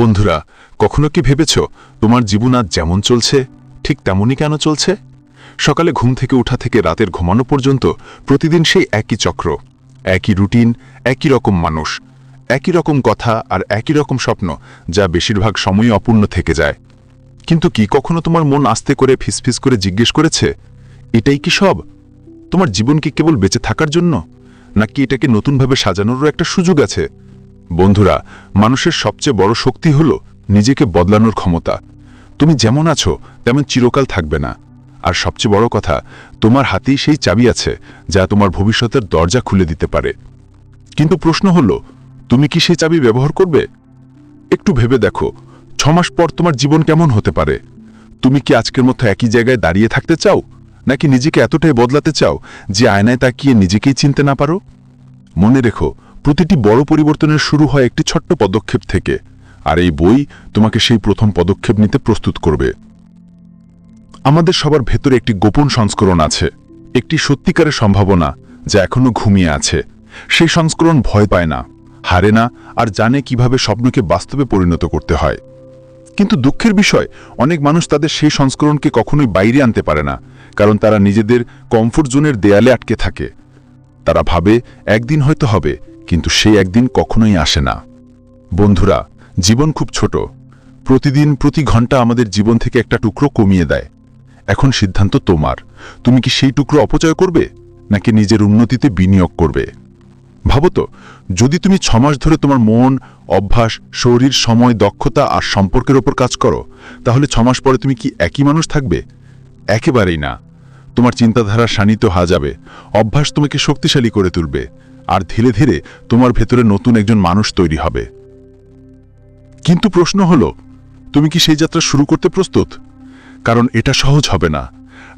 বন্ধুরা, কখনো কি ভেবেছ তোমার জীবন আজ যেমন চলছে, ঠিক তেমনই কেন চলছে? সকালে ঘুম থেকে উঠা থেকে রাতের ঘুমানো পর্যন্ত প্রতিদিন সেই একই চক্র, একই রুটিন, একই রকম মানুষ, একই রকম কথা আর একই রকম স্বপ্ন, যা বেশিরভাগ সময় অপূর্ণ থেকে যায়। কিন্তু কি কখনো তোমার মন আস্তে করে ফিসফিস করে জিজ্ঞেস করেছে, এটাই কি সব? তোমার জীবন কি কেবল বেঁচে থাকার জন্য? নাকি এটাকে নতুনভাবে সাজানোরও একটা সুযোগ আছে? বন্ধুরা, মানুষের সবচেয়ে বড় শক্তি হল নিজেকে বদলানোর ক্ষমতা। তুমি যেমন আছো, তেমন চিরকাল থাকবে না। আর সবচেয়ে বড় কথা, তোমার হাতেই সেই চাবি আছে, যা তোমার ভবিষ্যতের দরজা খুলে দিতে পারে। কিন্তু প্রশ্ন হলো, তুমি কি সেই চাবি ব্যবহার করবে? একটু ভেবে দেখো, ছমাস পর তোমার জীবন কেমন হতে পারে? তুমি কি আজকের মতো একই জায়গায় দাঁড়িয়ে থাকতে চাও? নাকি নিজেকে এতটাই বদলাতে চাও, যে আয়নায় তাকিয়ে নিজেকেই চিনতে না পারো? মনে রেখো প্রতিটি বড় পরিবর্তনের শুরু হয় একটি ছোট্ট পদক্ষেপ থেকে, আর এই বই তোমাকে সেই প্রথম পদক্ষেপ নিতে প্রস্তুত করবে। আমাদের সবার ভেতরে একটি গোপন সংস্করণ আছে, একটি সত্যিকারের সম্ভাবনা যা এখনও ঘুমিয়ে আছে। সেই সংস্করণ ভয় পায় না, হারে না, আর জানে কীভাবে স্বপ্নকে বাস্তবে পরিণত করতে হয়। কিন্তু দুঃখের বিষয়, অনেক মানুষ তাদের সেই সংস্করণকে কখনোই বাইরে আনতে পারে না, কারণ তারা নিজেদের কমফোর্ট জোনের দেয়ালে আটকে থাকে। তারা ভাবে, একদিন হয়তো হবে কিন্তু সেই একদিন কখনোই আসে না। বন্ধুরা, জীবন খুব ছোট। প্রতিদিন প্রতি ঘণ্টা আমাদের জীবন থেকে একটা টুকরো কমিয়ে দেয়। এখন সিদ্ধান্ত তোমার। তুমি কি সেই টুকরো অপচয় করবে, নাকি নিজের উন্নতিতে বিনিয়োগ করবে? ভাবো তো, যদি তুমি ছমাস ধরে তোমার মন, অভ্যাস, শরীর, সময়, দক্ষতা আর সম্পর্কের ওপর কাজ করো, তাহলে ছমাস পরে তুমি কি একই মানুষ থাকবে? একেবারেই না। তোমার চিন্তাধারা শানিত হা যাবে। অভ্যাস তোমাকে শক্তিশালী করে তুলবে। আর ধীরে ধীরে তোমার ভেতরে নতুন একজন মানুষ তৈরি হবে। কিন্তু প্রশ্ন হলো, তুমি কি সেই যাত্রা শুরু করতে প্রস্তুত? কারণ এটা সহজ হবে না।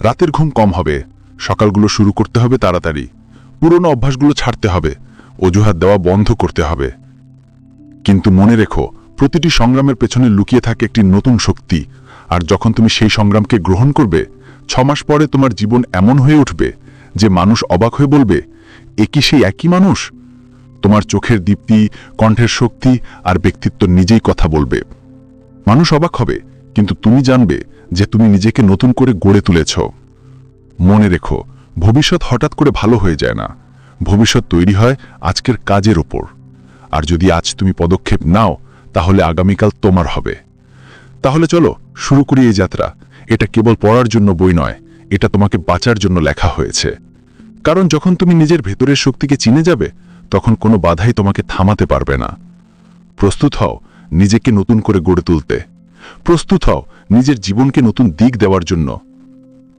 রাতের ঘুম কম হবে। সকালগুলো শুরু করতে হবে তাড়াতাড়ি। পুরনো অভ্যাসগুলো ছাড়তে হবে। অজুহাত দেওয়া বন্ধ করতে হবে। কিন্তু মনে রেখো, প্রতিটি সংগ্রামের পেছনে লুকিয়ে থাকে একটি নতুন শক্তি। আর যখন তুমি সেই সংগ্রামকে গ্রহণ করবে ছমাস পরে তোমার জীবন এমন হয়ে উঠবে যে মানুষ অবাক হয়ে বলবে এ কি সেই একই মানুষ? তোমার চোখের দীপ্তি, কণ্ঠের শক্তি আর ব্যক্তিত্ব নিজেই কথা বলবে। মানুষ অবাক হবে, কিন্তু তুমি জানবে যে তুমি নিজেকে নতুন করে গড়ে তুলেছ। মনে রেখো, ভবিষ্যৎ হঠাৎ করে ভালো হয়ে যায় না। ভবিষ্যৎ তৈরি হয় আজকের কাজের ওপর। আর যদি আজ তুমি পদক্ষেপ নাও, তাহলে আগামীকাল তোমার হবে। তাহলে চলো, শুরু করি এই যাত্রা। এটা কেবল পড়ার জন্য বই নয়, এটা তোমাকে বাঁচার জন্য লেখা হয়েছে। কারণ যখন তুমি নিজের ভেতরের শক্তিকে চিনে যাবে, তখন কোনো বাধাই তোমাকে থামাতে পারবে না। প্রস্তুত হও, নিজেকে নতুন করে গড়ে তুলতে। প্রস্তুত হও, নিজের জীবনকে নতুন দিক দেওয়ার জন্য।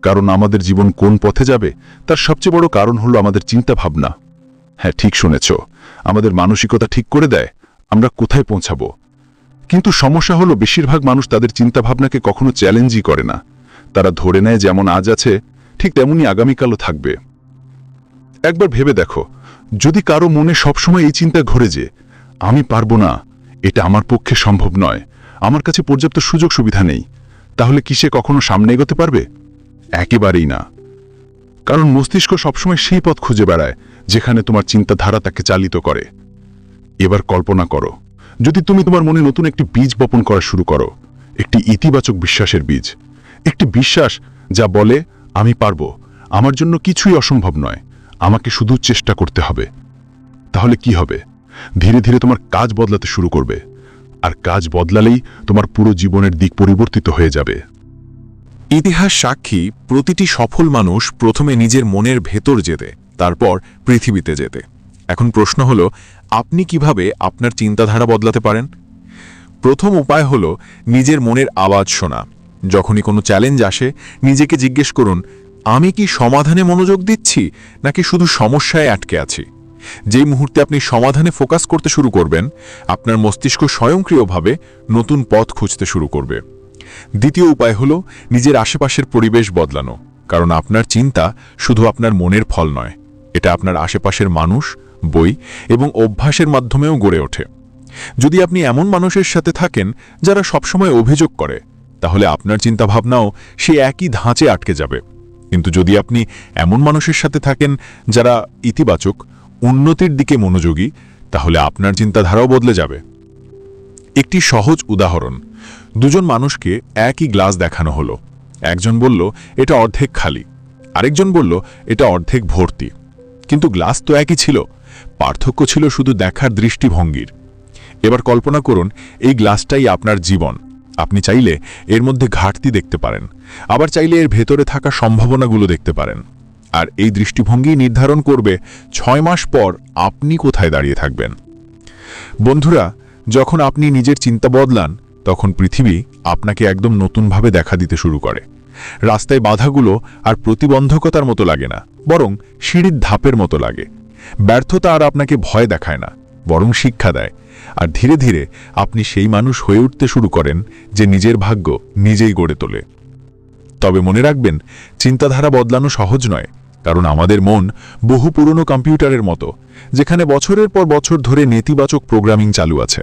কারণ আমাদের জীবন কোন পথে যাবে, তার সবচেয়ে বড় কারণ হলো আমাদের চিন্তা ভাবনা হ্যাঁ ঠিক শুনেছ। আমাদের মানসিকতা ঠিক করে দেয়, আমরা কোথায় পৌঁছাবো? কিন্তু সমস্যা হলো বেশিরভাগ মানুষ তাদের চিন্তাভাবনাকে কখনো চ্যালেঞ্জই করে না। তারা ধরে নেয় যেমন আজ আছে, ঠিক তেমনি আগামীকালও থাকবে। একবার ভেবে দেখো, যদি কারও মনে সবসময় এই চিন্তা ঘরে যে, আমি পারব না, এটা আমার পক্ষে সম্ভব নয়, আমার কাছে পর্যাপ্ত সুযোগ সুবিধা নেই, তাহলে কি সে কখনো সামনে এগোতে পারবে? একেবারেই না। কারণ মস্তিষ্ক সবসময় সেই পথ খুঁজে বেড়ায়, যেখানে তোমার চিন্তাধারা তাকে চালিত করে। এবার কল্পনা করো, যদি তুমি তোমার মনে নতুন একটি বীজ বপন করা শুরু করো, একটি ইতিবাচক বিশ্বাসের বীজ, একটি বিশ্বাস যা বলে, আমি পারব, আমার জন্য কিছুই অসম্ভব নয়। আমাকে শুধু চেষ্টা করতে হবে। তাহলে কি হবে? ধীরে ধীরে তোমার কাজ বদলাতে শুরু করবে। আর কাজ বদলালেই তোমার পুরো জীবনের দিক পরিবর্তিত হয়ে যাবে। ইতিহাস সাক্ষী, প্রতিটি সফল মানুষ প্রথমে নিজের মনের ভেতর যেতে, তারপর পৃথিবীতে যেতে। এখন প্রশ্ন হল, আপনি কীভাবে আপনার চিন্তাধারা বদলাতে পারেন? প্রথম উপায় হল নিজের মনের আওয়াজ শোনা। যখনই কোনো চ্যালেঞ্জ আসে, নিজেকে জিজ্ঞেস করুন আমি কি সমাধানে মনোযোগ দিচ্ছি, নাকি শুধু সমস্যায় আটকে আছি? যেই মুহূর্তে আপনি সমাধানে ফোকাস করতে শুরু করবেন, আপনার মস্তিষ্ক স্বয়ংক্রিয়ভাবে নতুন পথ খুঁজতে শুরু করবে। দ্বিতীয় উপায় হল নিজের আশেপাশের পরিবেশ বদলানো, কারণ আপনার চিন্তা শুধু আপনার মনের ফল নয়, এটা আপনার আশেপাশের মানুষ, বই এবং অভ্যাসের মাধ্যমেও গড়ে ওঠে। যদি আপনি এমন মানুষের সাথে থাকেন যারা সবসময় অভিযোগ করে, তাহলে আপনার চিন্তাভাবনাও সে একই ধাঁচে আটকে যাবে। কিন্তু যদি আপনি এমন মানুষের সাথে থাকেন যারা ইতিবাচক, উন্নতির দিকে মনোযোগী, তাহলে আপনার চিন্তাধারাও বদলে যাবে। একটি সহজ উদাহরণ, দুজন মানুষকে একই গ্লাস দেখানো হলো। একজন বলল, এটা অর্ধেক খালি। আরেকজন বলল, এটা অর্ধেক ভর্তি। কিন্তু গ্লাস তো একই ছিল, পার্থক্য ছিল শুধু দেখার দৃষ্টিভঙ্গির। এবার কল্পনা করুন, এই গ্লাসটাই আপনার জীবন। আপনি চাইলে এর মধ্যে ঘাটতি দেখতে পারেন, আবার চাইলে এর ভেতরে থাকা সম্ভাবনাগুলো দেখতে পারেন। আর এই দৃষ্টিভঙ্গি নির্ধারণ করবে ছয় মাস পর আপনি কোথায় দাঁড়িয়ে থাকবেন। বন্ধুরা, যখন আপনি নিজের চিন্তা বদলান, তখন পৃথিবী আপনাকে একদম নতুনভাবে দেখা দিতে শুরু করে। রাস্তায় বাধাগুলো আর প্রতিবন্ধকতার মতো লাগে না, বরং সিঁড়ির ধাপের মতো লাগে। ব্যর্থতা আর আপনাকে ভয় দেখায় না। বরং শিক্ষা দেয়। আর ধীরে ধীরে আপনি সেই মানুষ হয়ে উঠতে শুরু করেন যে নিজের ভাগ্য নিজেই গড়ে তোলে। তবে মনে রাখবেন, চিন্তাধারা বদলানো সহজ নয়, কারণ আমাদের মন বহু পুরনো কম্পিউটারের মতো, যেখানে বছরের পর বছর ধরে নেতিবাচক প্রোগ্রামিং চালু আছে।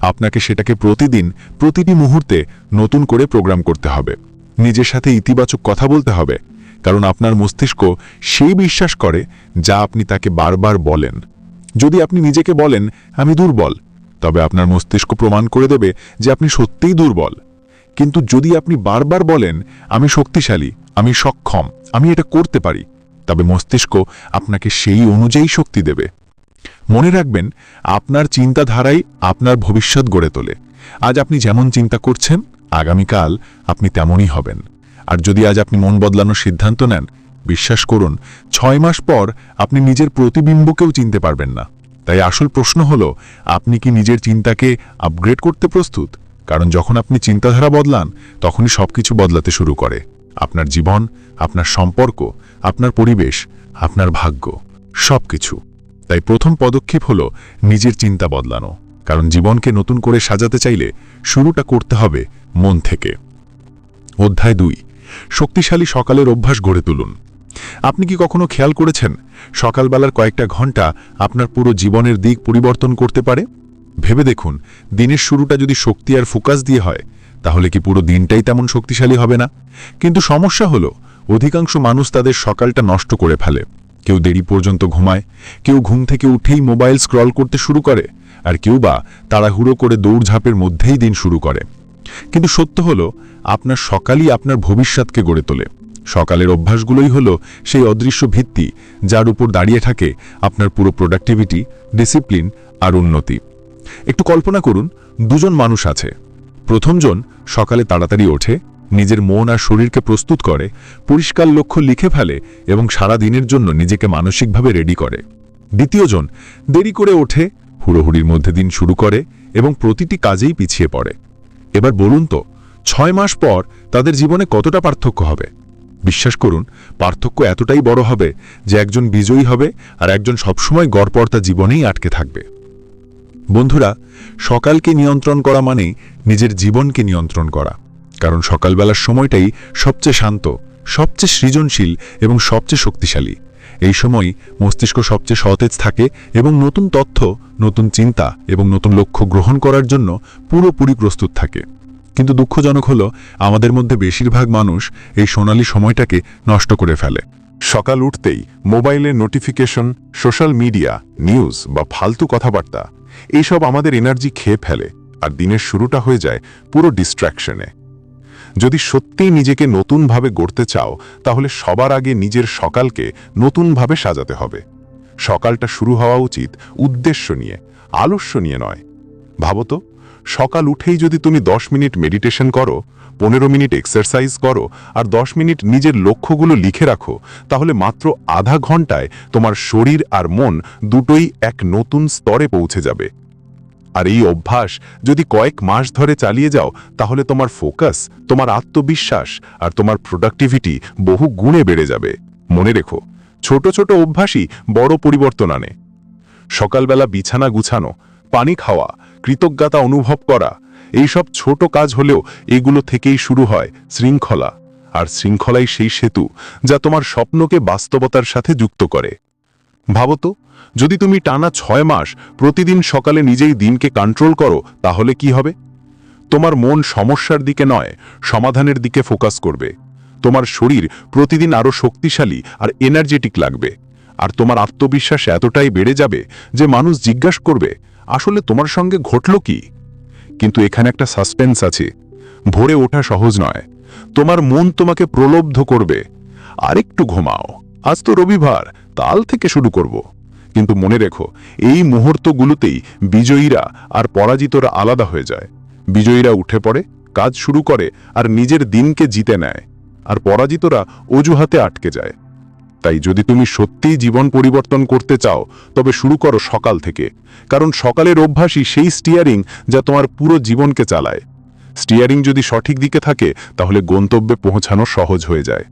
আপনাকে সেটাকে প্রতিদিন, প্রতিটি মুহূর্তে নতুন করে প্রোগ্রাম করতে হবে। নিজের সাথে ইতিবাচক কথা বলতে হবে, কারণ আপনার মস্তিষ্ক সেই বিশ্বাস করে যা আপনি তাকে বারবার বলেন। যদি আপনি নিজেকে বলেন, আমি দুর্বল, তবে আপনার মস্তিষ্ক প্রমাণ করে দেবে যে আপনি সত্যিই দুর্বল। কিন্তু যদি আপনি বারবার বলেন, আমি শক্তিশালী, আমি সক্ষম, আমি এটা করতে পারি, তবে মস্তিষ্ক আপনাকে সেই অনুযায়ী শক্তি দেবে। মনে রাখবেন, আপনার চিন্তাধারাই আপনার ভবিষ্যৎ গড়ে তোলে। আজ আপনি যেমন চিন্তা করছেন, আগামীকাল আপনি তেমনই হবেন। আর যদি আজ আপনি মন বদলানোর সিদ্ধান্ত নেন বিশ্বাস করুন, ছয় মাস পর আপনি নিজের প্রতিবিম্বকেও চিনতে পারবেন না। তাই আসল প্রশ্ন হল, আপনি কি নিজের চিন্তাকে আপগ্রেড করতে প্রস্তুত? কারণ যখন আপনি চিন্তাধারা বদলান, তখনই সবকিছু বদলাতে শুরু করে। আপনার জীবন, আপনার সম্পর্ক, আপনার পরিবেশ, আপনার ভাগ্য, সবকিছু। তাই প্রথম পদক্ষেপ হল নিজের চিন্তা বদলানো। কারণ জীবনকে নতুন করে সাজাতে চাইলে শুরুটা করতে হবে মন থেকে। অধ্যায় দুই, শক্তিশালী সকালের অভ্যাস গড়ে তুলুন। আপনি কি কখনো খেয়াল করেছেন সকালবেলার কয়েকটা ঘণ্টা আপনার পুরো জীবনের দিক পরিবর্তন করতে পারে? ভেবে দেখুন, দিনের শুরুটা যদি শক্তি আর ফোকাস দিয়ে হয়, তাহলে কি পুরো দিনটাই তেমন শক্তিশালী হবে না? কিন্তু সমস্যা হলো, অধিকাংশ মানুষ তাদের সকালটা নষ্ট করে ফেলে। কেউ দেরি পর্যন্ত ঘুমায়, কেউ ঘুম থেকে উঠেই মোবাইল স্ক্রল করতে শুরু করে, আর কেউ বা তাড়াহুড়ো করে দৌড়ঝাঁপের মধ্যেই দিন শুরু করে। কিন্তু সত্য হলো, আপনার সকালই আপনার ভবিষ্যৎকে গড়ে তোলে। সকালের অভ্যাসগুলোই হলো সেই অদৃশ্য ভিত্তি যার উপর দাঁড়িয়ে থাকে আপনার পুরো প্রোডাক্টিভিটি ডিসিপ্লিন আর উন্নতি। একটু কল্পনা করুন, দুজন মানুষ আছে। প্রথমজন সকালে তাড়াতাড়ি ওঠে, নিজের মন আর শরীরকে প্রস্তুত করে, পরিষ্কার লক্ষ্য লিখে ফেলে এবং সারা দিনের জন্য নিজেকে মানসিকভাবে রেডি করে। দ্বিতীয়জন দেরি করে ওঠে, হুড়োহুড়ির মধ্যে দিন শুরু করে এবং প্রতিটি কাজেই পিছিয়ে পড়ে। এবার বলুন তো, ছয় মাস পর তাদের জীবনে কতটা পার্থক্য হবে? বিশ্বাস করুন, পার্থক্য এতটাই বড় হবে যে একজন বিজয়ী হবে আর একজন সবসময় গড়পর্তা জীবনেই আটকে থাকবে। বন্ধুরা, সকালকে নিয়ন্ত্রণ করা মানেই নিজের জীবনকে নিয়ন্ত্রণ করা। কারণ সকালবেলার সময়টাই সবচেয়ে শান্ত, সবচেয়ে সৃজনশীল এবং সবচেয়ে শক্তিশালী। এই সময় মস্তিষ্ক সবচেয়ে সতেজ থাকে এবং নতুন তথ্য, নতুন চিন্তা এবং নতুন লক্ষ্য গ্রহণ করার জন্য পুরোপুরি প্রস্তুত থাকে। কিন্তু দুঃখজনক হলো, আমাদের মধ্যে বেশিরভাগ মানুষ এই সোনালী সময়টাকে নষ্ট করে ফেলে। সকাল উঠতেই মোবাইলের নোটিফিকেশন, সোশ্যাল মিডিয়া, নিউজ বা ফালতু কথাবার্তা, এইসব আমাদের এনার্জি খেয়ে ফেলে আর দিনের শুরুটা হয়ে যায় পুরো ডিস্ট্র্যাকশনে যদি সত্যিই নিজেকে নতুনভাবে গড়তে চাও, তাহলে সবার আগে নিজের সকালকে নতুনভাবে সাজাতে হবে। সকালটা শুরু হওয়া উচিত উদ্দেশ্য নিয়ে, আলস্য নিয়ে নয়। ভাবতো সকাল উঠেই যদি তুমি দশ মিনিট মেডিটেশন করো, পনেরো মিনিট এক্সারসাইজ করো, আর দশ মিনিট নিজের লক্ষ্যগুলো লিখে রাখো, তাহলে মাত্র আধা ঘন্টায় তোমার শরীর আর মন দুটোই এক নতুন স্তরে পৌঁছে যাবে। আর এই অভ্যাস যদি কয়েক মাস ধরে চালিয়ে যাও, তাহলে তোমার ফোকাস তোমার আত্মবিশ্বাস আর তোমার প্রোডাক্টিভিটি বহু গুণে বেড়ে যাবে। মনে রেখো, ছোট ছোট অভ্যাসই বড় পরিবর্তন আনে। সকালবেলা বিছানা গুছানো, পানি খাওয়া কৃতজ্ঞতা অনুভব করা, এইসব ছোট কাজ হলেও এগুলো থেকেই শুরু হয় শৃঙ্খলা। আর শৃঙ্খলাই সেই সেতু যা তোমার স্বপ্নকে বাস্তবতার সাথে যুক্ত করে। ভাবতো যদি তুমি টানা ছয় মাস প্রতিদিন সকালে নিজেই দিনকে কন্ট্রোল করো, তাহলে কি হবে? তোমার মন সমস্যার দিকে নয়, সমাধানের দিকে ফোকাস করবে। তোমার শরীর প্রতিদিন আরও শক্তিশালী আর এনার্জেটিক লাগবে। আর তোমার আত্মবিশ্বাস এতটাই বেড়ে যাবে যে মানুষ জিজ্ঞাসা করবে, আসলে তোমার সঙ্গে ঘটল কি? কিন্তু এখানে একটা সাসপেন্স আছে। ভোরে ওঠা সহজ নয়। তোমার মন তোমাকে প্রলব্ধ করবে। আরেকটু ঘুমাও। আজ তো রবিবার তাল থেকে শুরু করব। কিন্তু মনে রেখো, এই মুহূর্তগুলোতেই বিজয়ীরা আর পরাজিতরা আলাদা হয়ে যায়। বিজয়ীরা উঠে পড়ে, কাজ শুরু করে আর নিজের দিনকে জিতে নেয়। আর পরাজিতরা অজুহাতে আটকে যায়। তাই যদি তুমি সত্যিই জীবন পরিবর্তন করতে চাও, তবে শুরু করো সকাল থেকে। কারণ সকালের অভ্যাসই সেই স্টিয়ারিং যা তোমার পুরো জীবনকে চালায়। স্টিয়ারিং যদি সঠিক দিকে থাকে, তাহলে গন্তব্যে পৌঁছানো সহজ হয়ে যায়।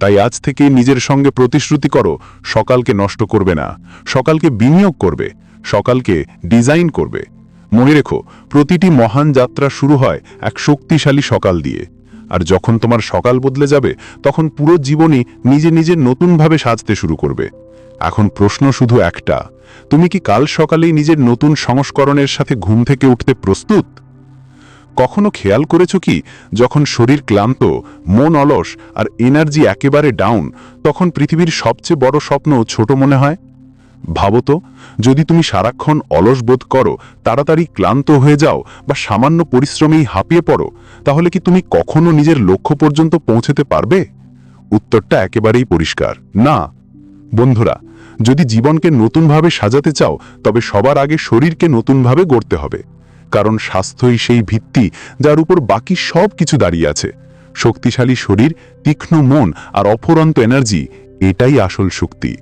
তাই আজ থেকেই নিজের সঙ্গে প্রতিশ্রুতি করো, সকালকে নষ্ট করবে না। সকালকে বিনিয়োগ করবে, সকালকে ডিজাইন করবে। মনে রেখো, প্রতিটি মহান যাত্রা শুরু হয় এক শক্তিশালী সকাল দিয়ে। আর যখন তোমার সকাল বদলে যাবে, তখন পুরো জীবনই নিজে নিজে নতুনভাবে সাজতে শুরু করবে। এখন প্রশ্ন শুধু একটা, তুমি কি কাল সকালেই নিজের নতুন সংস্করণের সাথে ঘুম থেকে উঠতে প্রস্তুত? কখনো খেয়াল করেছ কি, যখন শরীর ক্লান্ত, মন অলস আর এনার্জি একেবারে ডাউন তখন পৃথিবীর সবচেয়ে বড় স্বপ্ন ছোট মনে হয়? ভাবো তো, যদি তুমি সারাক্ষণ অলস বোধ করো, তাড়াতাড়ি ক্লান্ত হয়ে যাও বা সামান্য পরিশ্রমেই হাঁপিয়ে পড়ো, তাহলে কি তুমি কখনো নিজের লক্ষ্য পর্যন্ত পৌঁছতে পারবে? উত্তরটা একেবারেই পরিষ্কার। না। বন্ধুরা, যদি জীবনকে নতুনভাবে সাজাতে চাও, তবে সবার আগে শরীরকে নতুনভাবে গড়তে হবে। কারণ স্বাস্থ্যই সেই ভিত্তি যার উপর বাকি সব কিছু দাঁড়িয়ে আছে। শক্তিশালী শরীর, তীক্ষ্ণ মন আর অফুরন্ত এনার্জি, এটাই আসল শক্তি।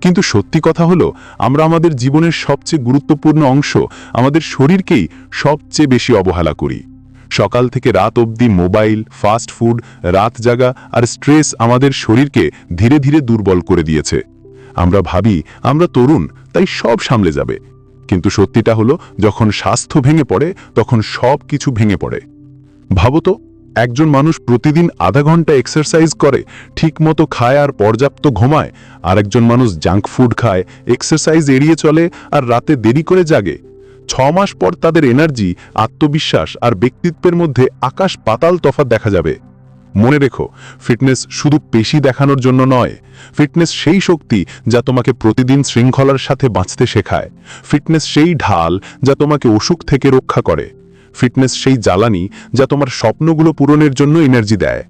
কিন্তু সত্যি কথা হলো, আমরা আমাদের জীবনের সবচেয়ে গুরুত্বপূর্ণ অংশ আমাদের শরীরকেই সবচেয়ে বেশি অবহেলা করি। সকাল থেকে রাত অবধি মোবাইল, ফাস্ট ফুড, রাত জাগা আর স্ট্রেস আমাদের শরীরকে ধীরে ধীরে দুর্বল করে দিয়েছে। আমরা ভাবি, আমরা তরুণ, তাই সব সামলে যাবে। কিন্তু সত্যিটা হলো, যখন স্বাস্থ্য ভেঙে পড়ে, তখন সব কিছু ভেঙে পড়ে। ভাবো তো একজন মানুষ প্রতিদিন আধা ঘণ্টা এক্সারসাইজ করে, ঠিকমতো খায় আর পর্যাপ্ত ঘুমায়। আর একজন মানুষ জাঙ্ক ফুড খায় এক্সারসাইজ এড়িয়ে চলে আর রাতে দেরি করে জাগে। ছ মাস পর তাদের এনার্জি আত্মবিশ্বাস আর ব্যক্তিত্বের মধ্যে আকাশ পাতাল তফাৎ দেখা যাবে। মনে রেখো ফিটনেস শুধু পেশি দেখানোর জন্য নয়। ফিটনেস সেই শক্তি যা তোমাকে প্রতিদিন শৃঙ্খলার সাথে বাঁচতে শেখায়। ফিটনেস সেই ঢাল যা তোমাকে অসুখ থেকে রক্ষা করে। ফিটনেস সেই জ্বালানি যা তোমার স্বপ্নগুলো পূরণের জন্য এনার্জি দেয়।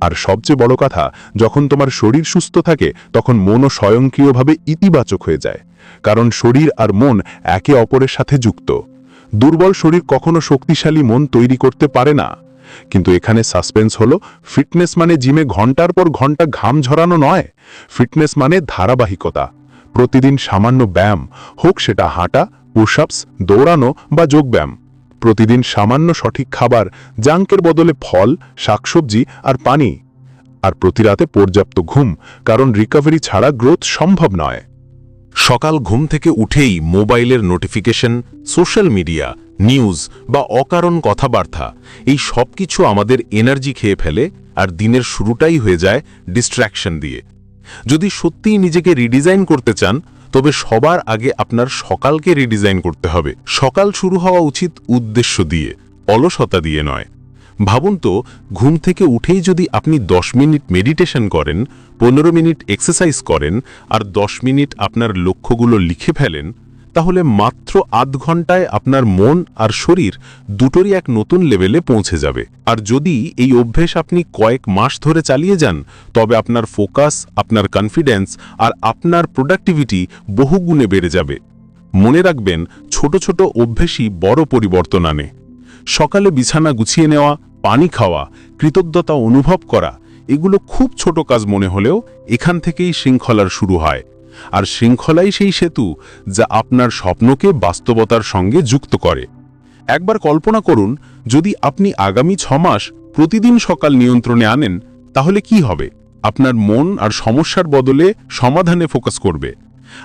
আর সবচেয়ে বড় কথা, যখন তোমার শরীর সুস্থ থাকে, তখন মনও স্বয়ংক্রিয়ভাবে ইতিবাচক হয়ে যায়। কারণ শরীর আর মন একে অপরের সাথে যুক্ত। দুর্বল শরীর কখনো শক্তিশালী মন তৈরি করতে পারে না। কিন্তু এখানে সাসপেন্স হলো ফিটনেস মানে জিমে ঘণ্টার পর ঘণ্টা ঘাম ঝরানো নয়। ফিটনেস মানে ধারাবাহিকতা। প্রতিদিন সামান্য ব্যায়াম, হোক সেটা হাঁটা পুশআপস দৌড়ানো বা যোগব্যায়াম। প্রতিদিন সামান্য সঠিক খাবার, জাঙ্কের বদলে ফল, শাকসবজি আর পানি। আর প্রতি রাতে পর্যাপ্ত ঘুম, কারণ রিকভারি ছাড়া গ্রোথ সম্ভব নয়। সকাল ঘুম থেকে উঠেই মোবাইলের নোটিফিকেশন, সোশ্যাল মিডিয়া, নিউজ বা অকারণ কথাবার্তা, এই সব কিছু আমাদের এনার্জি খেয়ে ফেলে আর দিনের শুরুটাই হয়ে যায় ডিস্ট্র্যাকশন দিয়ে। যদি সত্যিই নিজেকে রিডিজাইন করতে চান তবে সবার আগে আপনার সকালকে রিডিজাইন করতে হবে। সকাল শুরু হওয়া উচিত উদ্দেশ্য দিয়ে, অলসতা দিয়ে নয়। ভাবুন তো, ঘুম থেকে উঠেই যদি আপনি 10 মিনিট মেডিটেশন করেন, পনেরো মিনিট এক্সারসাইজ করেন, আর 10 মিনিট আপনার লক্ষ্যগুলো লিখে ফেলেন তাহলে মাত্র আধ ঘন্টায় আপনার মন আর শরীর দুটোরই এক নতুন লেভেলে পৌঁছে যাবে। আর যদি এই অভ্যেস আপনি কয়েক মাস ধরে চালিয়ে যান, তবে আপনার ফোকাস, আপনার কনফিডেন্স আর আপনার প্রোডাক্টিভিটি বহুগুণে বেড়ে যাবে। মনে রাখবেন, ছোট ছোট অভ্যেসই বড় পরিবর্তন আনে। সকালে বিছানা গুছিয়ে নেওয়া, পানি খাওয়া, কৃতজ্ঞতা অনুভব করা, এগুলো খুব ছোট কাজ মনে হলেও এখান থেকেই শৃঙ্খলার শুরু হয়। আর শৃঙ্খলাই সেই সেতু যা আপনার স্বপ্নকে বাস্তবতার সঙ্গে যুক্ত করে। একবার কল্পনা করুন, যদি আপনি আগামী ছ মাস প্রতিদিন সকাল নিয়ন্ত্রণে আনেন, তাহলে কি হবে? আপনার মন আর সমস্যার বদলে সমাধানে ফোকাস করবে।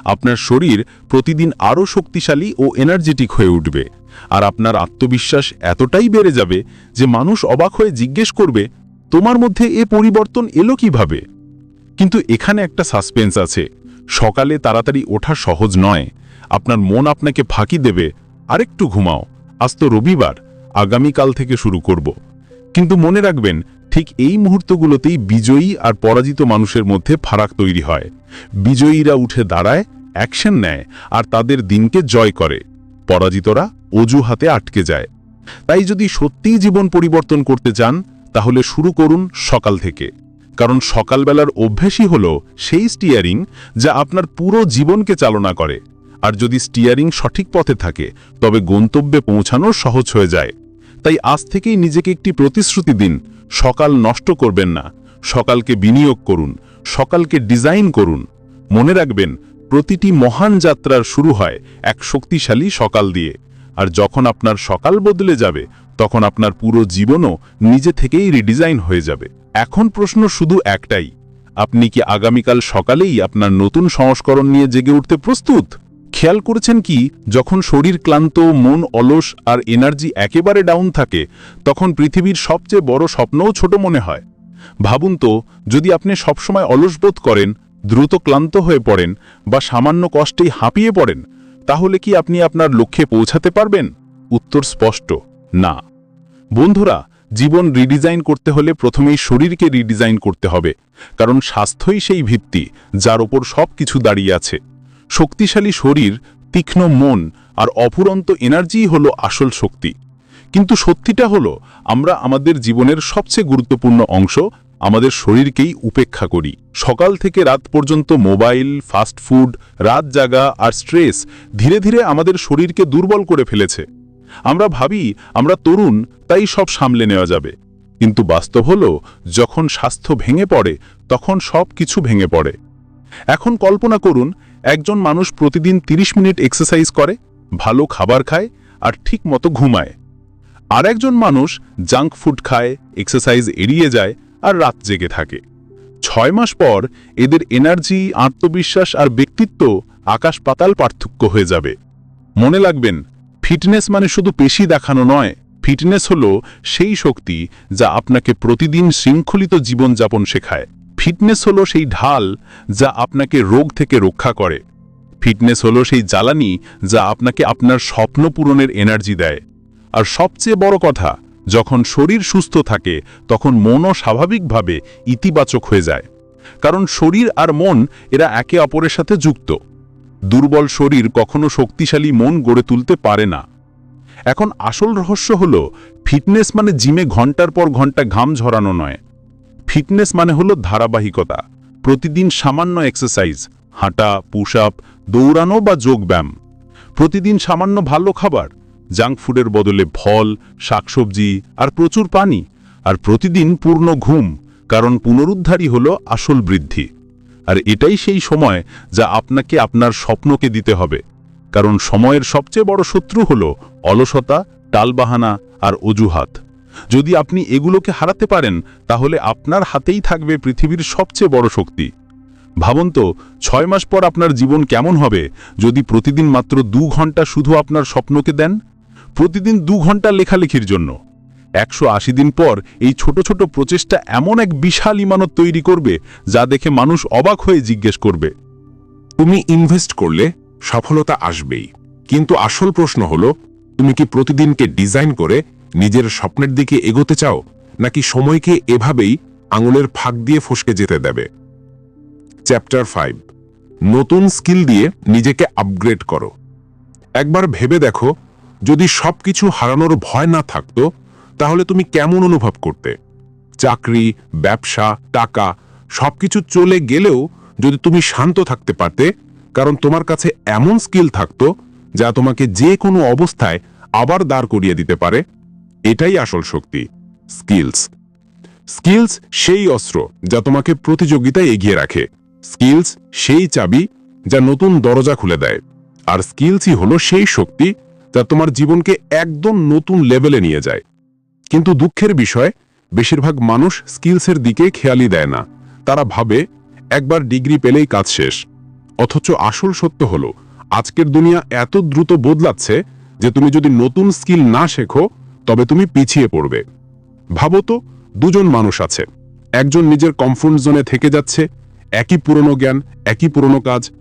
আপনার শরীর প্রতিদিন আরও শক্তিশালী ও এনার্জেটিক হয়ে উঠবে। আর আপনার আত্মবিশ্বাস এতটাই বেড়ে যাবে যে মানুষ অবাক হয়ে জিজ্ঞেস করবে, তোমার মধ্যে এ পরিবর্তন এলো কীভাবে? কিন্তু এখানে একটা সাসপেন্স আছে। সকালে তাড়াতাড়ি ওঠা সহজ নয়। আপনার মন আপনাকে ফাঁকি দেবে। আরেকটু ঘুমাও। আজ তো রবিবার। আগামীকাল থেকে শুরু করব। কিন্তু মনে রাখবেন, ঠিক এই মুহূর্তগুলোতেই বিজয়ী আর পরাজিত মানুষের মধ্যে ফারাক তৈরি হয়। বিজয়ীরা উঠে দাঁড়ায়, অ্যাকশন নেয় আর তাদের দিনকে জয় করে। পরাজিতরা অজুহাতে আটকে যায়। তাই যদি সত্যিই জীবন পরিবর্তন করতে চান, তাহলে শুরু করুন সকাল থেকে। কারণ সকালবেলার অভ্যাসই হল সেই স্টিয়ারিং যা আপনার পুরো জীবনকে চালনা করে। আর যদি স্টিয়ারিং সঠিক পথে থাকে, তবে গন্তব্যে পৌঁছানো সহজ হয়ে যায়। তাই আজ থেকেই নিজেকে একটি প্রতিশ্রুতি দিন, সকাল নষ্ট করবেন না, সকালকে বিনিয়োগ করুন, সকালকে ডিজাইন করুন। মনে রাখবেন, প্রতিটি মহান যাত্রার শুরু হয় এক শক্তিশালী সকাল দিয়ে। আর যখন আপনার সকাল বদলে যাবে, তখন আপনার পুরো জীবনও নিজে থেকেই রিডিজাইন হয়ে যাবে। এখন প্রশ্ন শুধু একটাই। আপনি কি আগামীকাল সকালেই আপনার নতুন সংস্করণ নিয়ে জেগে উঠতে প্রস্তুত? খেয়াল করেছেন কি, যখন শরীর ক্লান্ত, মন অলস আর এনার্জি একেবারে ডাউন থাকে, তখন পৃথিবীর সবচেয়ে বড় স্বপ্নও ছোট মনে হয়। ভাবুন তো, যদি আপনি সবসময় অলস বোধ করেন, দ্রুত ক্লান্ত হয়ে পড়েন বা সামান্য কষ্টেই হাঁপিয়ে পড়েন, তাহলে কি আপনি আপনার লক্ষ্যে পৌঁছাতে পারবেন? উত্তর স্পষ্ট, না। বন্ধুরা জীবন রিডিজাইন করতে হলে প্রথমেই শরীরকে রিডিজাইন করতে হবে। কারণ স্বাস্থ্যই সেই ভিত্তি, যার ওপর সব কিছু দাঁড়িয়ে আছে। শক্তিশালী শরীর, তীক্ষ্ণ মন আর অপুরন্ত এনার্জিই হলো আসল শক্তি। কিন্তু সত্যিটা হলো, আমরা আমাদের জীবনের সবচেয়ে গুরুত্বপূর্ণ অংশ আমাদের শরীরকেই উপেক্ষা করি। সকাল থেকে রাত পর্যন্ত মোবাইল ফাস্ট ফুড রাত জাগা আর স্ট্রেস ধীরে ধীরে আমাদের শরীরকে দুর্বল করে ফেলেছে। আমরা ভাবি আমরা তরুণ, তাই সব সামলে নেওয়া যাবে। কিন্তু বাস্তব হলো, যখন স্বাস্থ্য ভেঙে পড়ে, তখন সব কিছু ভেঙে পড়ে। এখন কল্পনা করুন, একজন মানুষ প্রতিদিন 30 মিনিট এক্সারসাইজ করে, ভালো খাবার খায়, আর ঠিক মতো ঘুমায়। আর একজন মানুষ জাঙ্ক ফুড খায় এক্সারসাইজ এড়িয়ে যায়, আর রাত জেগে থাকে। ছয় মাস পর এদের এনার্জি আত্মবিশ্বাস আর ব্যক্তিত্ব আকাশ পাতাল পার্থক্য হয়ে যাবে। মনে লাগবেন ফিটনেস মানে শুধু পেশি দেখানো নয়, ফিটনেস হলো সেই শক্তি যা আপনাকে প্রতিদিন শৃঙ্খলিত জীবনযাপন শেখায়। ফিটনেস হলো সেই ঢাল যা আপনাকে রোগ থেকে রক্ষা করে। ফিটনেস হলো সেই জ্বালানি যা আপনাকে আপনার স্বপ্ন পূরণের এনার্জি দেয়। আর সবচেয়ে বড় কথা, যখন শরীর সুস্থ থাকে, তখন মনও স্বাভাবিকভাবে ইতিবাচক হয়ে যায়। কারণ শরীর আর মন এরা একে অপরের সাথে যুক্ত। দুর্বল শরীর কখনো শক্তিশালী মন গড়ে তুলতে পারে না। এখন আসল রহস্য হল, ফিটনেস মানে জিমে ঘণ্টার পর ঘণ্টা ঘাম ঝরানো নয়। ফিটনেস মানে হলো ধারাবাহিকতা, প্রতিদিন সামান্য এক্সারসাইজ হাঁটা পুশ আপ দৌড়ানো বা যোগব্যায়াম। প্রতিদিন সামান্য ভালো খাবার জাঙ্ক ফুডের বদলে ফল, শাকসবজি আর প্রচুর পানি। আর প্রতিদিন পূর্ণ ঘুম, কারণ পুনরুদ্ধারই হলো আসল বৃদ্ধি। আর এটাই সেই সময় যা আপনাকে আপনার স্বপ্নকে দিতে হবে। কারণ সময়ের সবচেয়ে বড় শত্রু হল অলসতা, টালবাহানা আর অজুহাত। যদি আপনি এগুলোকে হারাতে পারেন, তাহলে আপনার হাতেই থাকবে পৃথিবীর সবচেয়ে বড় শক্তি। ভাবুন তো, ছয় মাস পর আপনার জীবন কেমন হবে যদি প্রতিদিন মাত্র দু ঘণ্টা শুধু আপনার স্বপ্নকে দেন? প্রতিদিন দু ঘণ্টা লেখালেখির জন্য। একশো আশি দিন পর এই ছোট ছোট প্রচেষ্টা এমন এক বিশাল ইমানত তৈরি করবে যা দেখে মানুষ অবাক হয়ে জিজ্ঞেস করবে, তুমি ইনভেস্ট করলে সফলতা আসবেই। কিন্তু আসল প্রশ্ন হলো, তুমি কি প্রতিদিনকে ডিজাইন করে নিজের স্বপ্নের দিকে এগোতে চাও, নাকি সময়কে এভাবেই আঙুলের ফাঁক দিয়ে ফসকে যেতে দেবে? চ্যাপ্টার ফাইভ নতুন স্কিল দিয়ে নিজেকে আপগ্রেড করো। একবার ভেবে দেখো, যদি সবকিছু হারানোর ভয় না থাকতো তাহলে তুমি কেমন অনুভব করতে? চাকরি, ব্যবসা, টাকা, সবকিছু চলে গেলেও যদি তুমি শান্ত থাকতে পারতে, কারণ তোমার কাছে এমন স্কিল থাকতো যা তোমাকে যে কোনো অবস্থায় আবার দাঁড় করিয়ে দিতে পারে। এটাই আসল শক্তি, স্কিলস। স্কিলস সেই অস্ত্র যা তোমাকে প্রতিযোগিতায় এগিয়ে রাখে। স্কিলস সেই চাবি যা নতুন দরজা খুলে দেয়। আর স্কিলসই হলো সেই শক্তি যা তোমার জীবনকে একদম নতুন লেভেলে নিয়ে যায়। কিন্তু দুঃখের বিষয়, বেশিরভাগ মানুষ স্কিলসের দিকে খেয়ালি দেয় না। তারা ভাবে, একবার ডিগ্রি পেলেই কাজ শেষ। অথচ আসল সত্য হলো, আজকের দুনিয়া এত দ্রুত বদলাচ্ছে যে তুমি যদি নতুন স্কিল না শেখো, তবে তুমি পিছিয়ে পড়বে। ভাবো তো, দুজন মানুষ আছে। একজন নিজের কমফোর্ট জোনে থেকে যাচ্ছে, একই পুরনো জ্ঞান, একই পুরনো কাজ।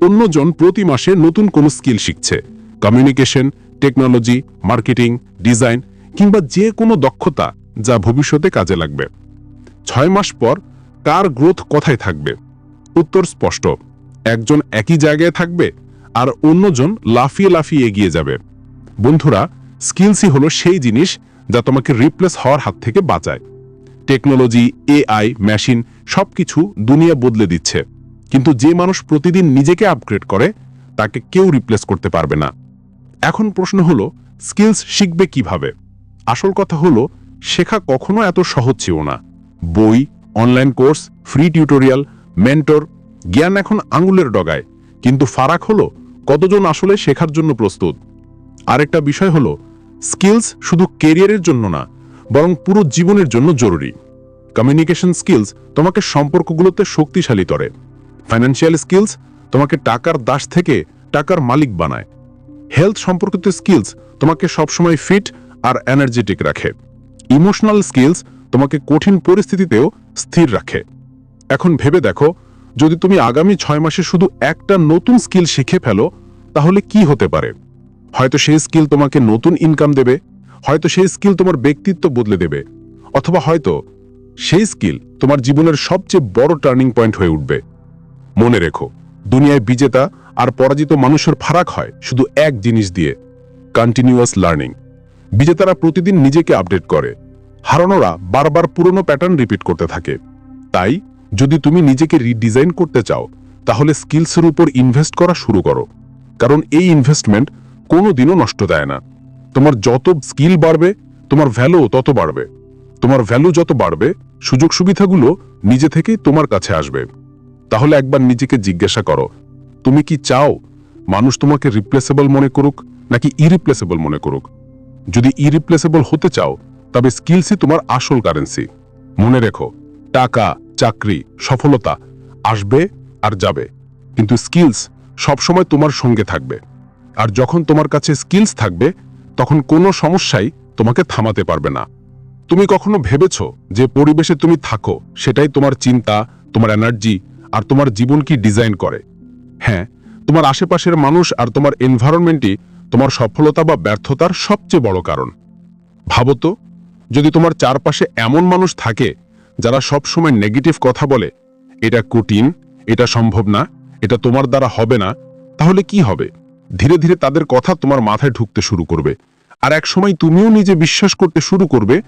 অন্যজন প্রতি মাসে নতুন কোনো স্কিল শিখছে। কমিউনিকেশন টেকনোলজি মার্কেটিং ডিজাইন কিংবা যে কোনো দক্ষতা যা ভবিষ্যতে কাজে লাগবে। ছয় মাস পর কার গ্রোথ কথায় থাকবে? উত্তর স্পষ্ট। একজন একই জায়গায় থাকবে আর অন্যজন লাফিয়ে লাফিয়ে এগিয়ে যাবে। বন্ধুরা, স্কিলসই হলো সেই জিনিস যা তোমাকে রিপ্লেস হওয়ার হাত থেকে বাঁচায়। টেকনোলজি, এআই, মেশিন সবকিছু দুনিয়া বদলে দিচ্ছে। কিন্তু যে মানুষ প্রতিদিন নিজেকে আপগ্রেড করে, তাকে কেউ রিপ্লেস করতে পারবে না। এখন প্রশ্ন হলো, স্কিলস শিখবে কীভাবে? আসল কথা হলো, শেখা কখনো এত সহজ ছিল না। বই online course free tutorial mentor জ্ঞান এখন আঙুলের ডগায়। কিন্তু ফারাক হলো, কতজন আসলে শেখার জন্য প্রস্তুত? আরেকটা বিষয় হলো স্কিলস শুধু কেরিয়ারের জন্য না, বরং পুরো জীবনের জন্য জরুরি। কমিউনিকেশন স্কিলস তোমাকে সম্পর্কগুলোতে শক্তিশালী করে। ফাইন্যান্সিয়াল স্কিলস তোমাকে টাকার দাস থেকে টাকার মালিক বানায়। হেলথ সম্পর্কিত স্কিলস তোমাকে সবসময় ফিট আর এনার্জেটিক রাখে। ইমোশনাল স্কিলস তোমাকে কঠিন পরিস্থিতিতেও স্থির রাখে। এখন ভেবে দেখো, যদি তুমি আগামী ছয় মাসে শুধু একটা নতুন স্কিল শিখে ফেলো, তাহলে কি হতে পারে? হয়তো সেই স্কিল তোমাকে নতুন ইনকাম দেবে, হয়তো সেই স্কিল তোমার ব্যক্তিত্ব বদলে দেবে, অথবা হয়তো সেই স্কিল তোমার জীবনের সবচেয়ে বড় টার্নিং পয়েন্ট হয়ে উঠবে। মনে রেখো, দুনিয়ায় বিজেতা আর পরাজিত মানুষের ফারাক হয় শুধু এক জিনিস দিয়ে কন্টিনিউয়াস লার্নিং বিজেতারা প্রতিদিন নিজেকে আপডেট করে। হারানোরা বারবার পুরনো প্যাটার্ন রিপিট করতে থাকে। তাই, যদি তুমি নিজেকে রিডিজাইন করতে চাও, তাহলে স্কিলসের উপর ইনভেস্ট করা শুরু করো। কারণ এই ইনভেস্টমেন্ট কোনো দিনও নষ্ট দেয় না। তোমার যত স্কিল বাড়বে, তোমার ভ্যালু তত বাড়বে। তোমার ভ্যালু যত বাড়বে, সুযোগ সুবিধাগুলো নিজে থেকেই তোমার কাছে আসবে। তাহলে একবার নিজেকে জিজ্ঞাসা করো, তুমি কি চাও মানুষ তোমাকে রিপ্লেসেবল মনে করুক নাকি ইরিপ্লেসেবল মনে করুক? যদি ইরিপ্লেসেবল হতে চাও, তবে স্কিলসই তোমার আসল কারেন্সি মনে রেখো, টাকা, চাকরি, সফলতা আসবে আর যাবে। কিন্তু স্কিলস সবসময় তোমার সঙ্গে থাকবে। আর যখন তোমার কাছে স্কিলস থাকবে, তখন কোনো সমস্যাই তোমাকে থামাতে পারবে না। তুমি কখনো ভেবেছ যে পরিবেশে তুমি থাকো, সেটাই তোমার চিন্তা, তোমার এনার্জি আর তোমার জীবন কি ডিজাইন করে? হ্যাঁ তোমার আশেপাশের মানুষ আর তোমার এনভায়রনমেন্টই তোমার সফলতা বা ব্যর্থতার সবচেয়ে বড় কারণ। ভাবো যদি তোমার চারপাশে এমন মানুষ থাকে, যারা সব সময় নেগেটিভ কথা বলে, এটা কঠিন, এটা সম্ভব না, এটা তোমার দ্বারা হবে না তাহলে কি হবে? ধীরে ধীরে তাদের কথা তোমার মাথায় ঢুকতে শুরু করবে। আর এক সময় তুমিও নিজে বিশ্বাস করতে শুরু করবে।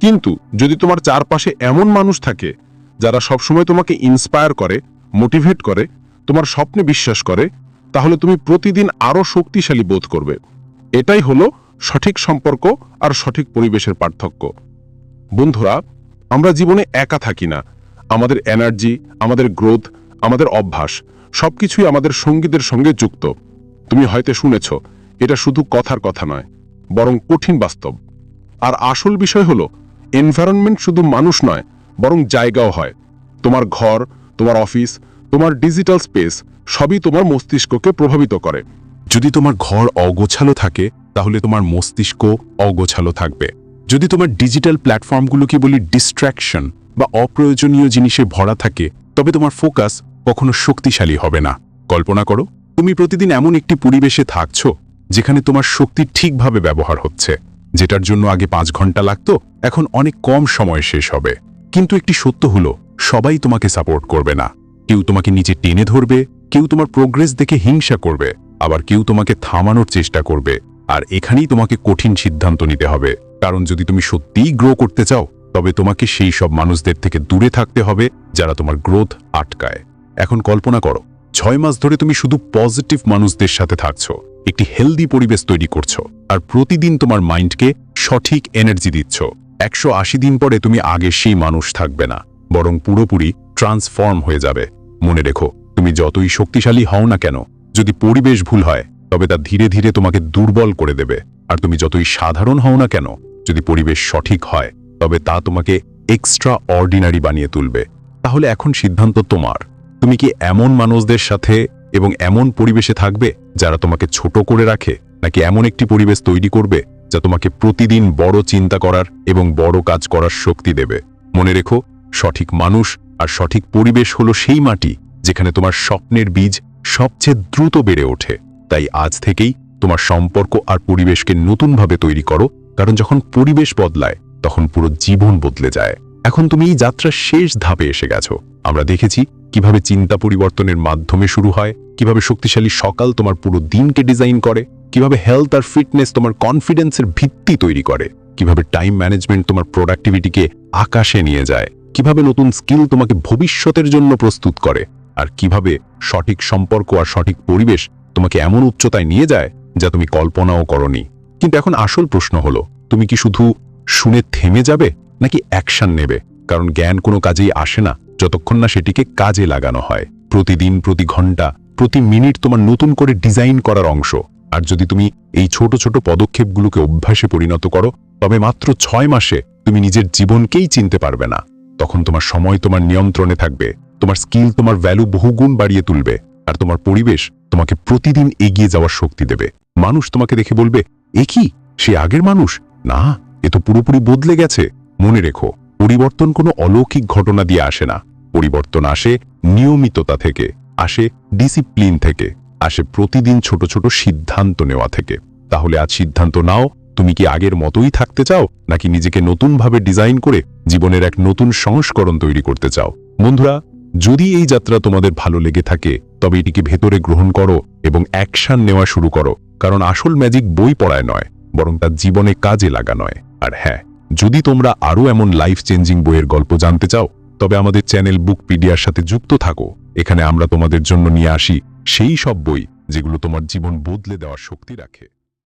কিন্তু যদি তোমার চারপাশে এমন মানুষ থাকে, যারা সবসময় তোমাকে ইন্সপায়ার করে মোটিভেট করে, তোমার স্বপ্নে বিশ্বাস করে তাহলে তুমি প্রতিদিন আরও শক্তিশালী বোধ করবে। এটাই হলো সঠিক সম্পর্ক আর সঠিক পরিবেশের পার্থক্য। বন্ধুরা, আমরা জীবনে একা থাকি না। আমাদের এনার্জি আমাদের গ্রোথ আমাদের অভ্যাস, সবকিছুই আমাদের সঙ্গীদের সঙ্গে যুক্ত। তুমি হয়তো শুনেছ, এটা শুধু কথার কথা নয়, বরং কঠিন বাস্তব। আর আসল বিষয় হলো এনভায়রনমেন্ট শুধু মানুষ নয়, বরং জায়গাও হয়। তোমার ঘর, তোমার অফিস তোমার ডিজিটাল স্পেস সবই তোমার মস্তিষ্ককে প্রভাবিত করে। যদি তোমার ঘর অগোছালো থাকে, তাহলে তোমার মস্তিষ্ক অগোছালো থাকবে। যদি তোমার ডিজিটাল প্ল্যাটফর্মগুলোকে বলি ডিস্ট্র্যাকশন বা অপ্রয়োজনীয় জিনিসে ভরা থাকে, তবে তোমার ফোকাস কখনো শক্তিশালী হবে না। কল্পনা করো, তুমি প্রতিদিন এমন একটি পরিবেশে থাকছ, যেখানে তোমার শক্তি ঠিকভাবে ব্যবহার হচ্ছে। যেটার জন্য আগে পাঁচ ঘণ্টা লাগত, এখন অনেক কম সময় শেষ হবে। কিন্তু একটি সত্য হলো, সবাই তোমাকে সাপোর্ট করবে না। কেউ তোমাকে নিচে টেনে ধরবে, কেউ তোমার প্রোগ্রেস দেখে হিংসা করবে, আবার কেউ তোমাকে থামানোর চেষ্টা করবে, আর এখানেই তোমাকে কঠিন সিদ্ধান্ত নিতে হবে। কারণ যদি তুমি সত্যিই গ্রো করতে চাও, তবে তোমাকে সেই সব মানুষদের থেকে দূরে থাকতে হবে, যারা তোমার গ্রোথ আটকায়। এখন কল্পনা করো, ছয় মাস ধরে তুমি শুধু পজিটিভ মানুষদের সাথে থাকছো, একটি হেলদি পরিবেশ তৈরি করছ, আর প্রতিদিন তোমার মাইন্ডকে সঠিক এনার্জি দিচ্ছ। একশো আশি দিন পরে তুমি আগে সেই মানুষ থাকবে না, বরং পুরোপুরি ট্রান্সফর্ম হয়ে যাবে। মনে রেখো, তুমি যতই শক্তিশালী হও না কেন, যদি পরিবেশ ভুল হয়, তবে তা ধীরে ধীরে তোমাকে দুর্বল করে দেবে। আর তুমি যতই সাধারণ হও না কেন, যদি পরিবেশ সঠিক হয়, তবে তা তোমাকে এক্সট্রা অর্ডিনারি বানিয়ে তুলবে। তাহলে এখন সিদ্ধান্ত তোমার। তুমি কি এমন মানুষদের সাথে এবং এমন পরিবেশে থাকবে, যারা তোমাকে ছোট করে রাখে, নাকি এমন একটি পরিবেশ তৈরি করবে, যা তোমাকে প্রতিদিন বড় চিন্তা করার এবং বড় কাজ করার শক্তি দেবে? মনে রেখো, সঠিক মানুষ আর সঠিক পরিবেশ হলো সেই মাটি যেখানে তোমার স্বপ্নের বীজ সবচেয়ে দ্রুত বেড়ে ওঠে। তাই আজ থেকেই তোমার সম্পর্ক আর পরিবেশকে নতুনভাবে তৈরি করো, কারণ যখন পরিবেশ বদলায়, তখন পুরো জীবন বদলে যায়। এখন তুমি এই যাত্রার শেষ ধাপে এসে গেছো। আমরা দেখেছি কীভাবে চিন্তা পরিবর্তনের মাধ্যমে শুরু হয়, কীভাবে শক্তিশালী সকাল তোমার পুরো দিনকে ডিজাইন করে, কীভাবে হেলথ আর ফিটনেস তোমার কনফিডেন্সের ভিত্তি তৈরি করে, কীভাবে টাইম ম্যানেজমেন্ট তোমার প্রোডাক্টিভিটিকে আকাশে নিয়ে যায়। কীভাবে নতুন স্কিল তোমাকে ভবিষ্যতের জন্য প্রস্তুত করে? আর কীভাবে সঠিক সম্পর্ক আর সঠিক পরিবেশ তোমাকে এমন উচ্চতায় নিয়ে যায় যা তুমি কল্পনাও করনি? কিন্তু এখন আসল প্রশ্ন হলো, তুমি কি শুধু শুনে থেমে যাবে নাকি অ্যাকশন নেবে? কারণ জ্ঞান কোনো কাজেই আসে না যতক্ষণ না সেটিকে কাজে লাগানো হয়। প্রতিদিন, প্রতি ঘণ্টা, প্রতি মিনিট তোমার নতুন করে ডিজাইন করার অংশ। আর যদি তুমি এই ছোট ছোট পদক্ষেপগুলোকে অভ্যাসে পরিণত করো, তবে মাত্র ছয় মাসে তুমি নিজের জীবনকেই চিনতে পারবে না। তখন তোমার সময় তোমার নিয়ন্ত্রণে থাকবে। তোমার স্কিল, তোমার ভ্যালু বহুগুণ বাড়িয়ে তুলবে। আর তোমার পরিবেশ তোমাকে প্রতিদিন এগিয়ে যাওয়ার শক্তি দেবে। মানুষ তোমাকে দেখে বলবে, এ কি? সে আগের মানুষ? না, এ তো পুরোপুরি বদলে গেছে। মনে রেখো, পরিবর্তন কোনো অলৌকিক ঘটনা দিয়ে আসে না। পরিবর্তন আসে নিয়মিততা থেকে, আসে ডিসিপ্লিন থেকে, আসে প্রতিদিন ছোট ছোট সিদ্ধান্ত নেওয়া থেকে। তাহলে আজ সিদ্ধান্ত নাও, তুমি কি আগের মতোই থাকতে চাও, নাকি নিজেকে নতুনভাবে ডিজাইন করে জীবনের এক নতুন সংস্করণ তৈরি করতে চাও। বন্ধুরা, যদি এই যাত্রা তোমাদের ভালো লেগে থাকে, তবে এটিকে ভেতরে গ্রহণ করো এবং অ্যাকশন নেওয়া শুরু করো, কারণ আসল ম্যাজিক বই পড়ায় নয়, বরং তার জীবনে কাজে লাগা নয়। আর হ্যাঁ যদি তোমরা আরও এমন লাইফ চেঞ্জিং বইয়ের গল্প জানতে চাও, তবে আমাদের চ্যানেল বুকপিডিয়ার সাথে যুক্ত থাকো। এখানে আমরা তোমাদের জন্য নিয়ে আসি সেই সব বই যেগুলো তোমার জীবন বদলে দেওয়ার শক্তি রাখে।